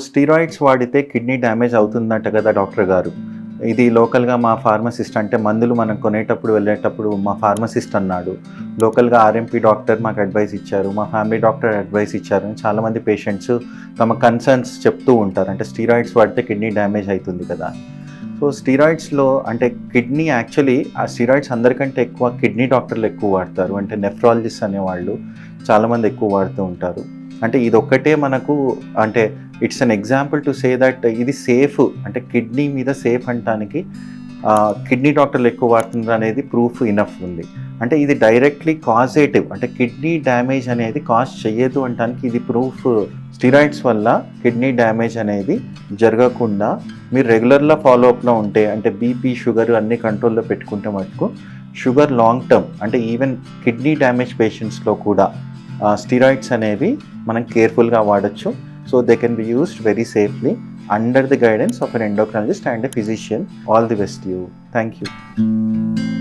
Steroids వాడితే kidney damage అవుతుందంట కదా డాక్టర్ గారు. ఇది లోకల్గా మా ఫార్మసిస్ట్ అంటే మందులు మనం కొనేటప్పుడు వెళ్ళేటప్పుడు మా ఫార్మసిస్ట్ అన్నాడు. లోకల్గా ఆర్ఎంపీ డాక్టర్ మాకు అడ్వైస్ ఇచ్చారు మా ఫ్యామిలీ డాక్టర్ అడ్వైస్ ఇచ్చారు అని చాలామంది పేషెంట్స్ తమ కన్సర్న్స్ చెప్తూ ఉంటారు. అంటే స్టీరాయిడ్స్ వాడితే కిడ్నీ డ్యామేజ్ అవుతుంది కదా. సో స్టీరాయిడ్స్లో అంటే కిడ్నీ యాక్చువల్లీ ఆ స్టీరాయిడ్స్ అందరికంటే ఎక్కువ కిడ్నీ డాక్టర్లు ఎక్కువ వాడతారు. అంటే నెఫ్రాలజిస్ట్ అనేవాళ్ళు చాలామంది ఎక్కువ వాడుతూ ఉంటారు. అంటే ఇది ఒక్కటే మనకు అంటే it's an example to say that ఇది సేఫ్ అంటే కిడ్నీ మీద సేఫ్ అంటానికి కిడ్నీ డాక్టర్లు ఎక్కువ వాడుతున్నారు అనేది ప్రూఫ్ ఇనఫ్ ఉంది. అంటే ఇది డైరెక్ట్లీ కాజేటివ్ అంటే కిడ్నీ డ్యామేజ్ అనేది కాజ్ చేయదు అంటానికి ఇది ప్రూఫ్ స్టిరాయిడ్స్ వల్ల కిడ్నీ డ్యామేజ్ అనేది జరగకుండా మీరు రెగ్యులర్గా ఫాలోఅప్లో ఉంటే అంటే బీపీ షుగర్ అన్ని కంట్రోల్లో పెట్టుకుంటే మటుకు షుగర్ లాంగ్ టర్మ్ అంటే ఈవెన్ కిడ్నీ డ్యామేజ్ పేషెంట్స్లో కూడా స్టిరాయిడ్స్ అనేవి మనం కేర్ఫుల్గా వాడచ్చు. So they can be used very safely under the guidance of an endocrinologist and a physician. All the best to you. Thank you.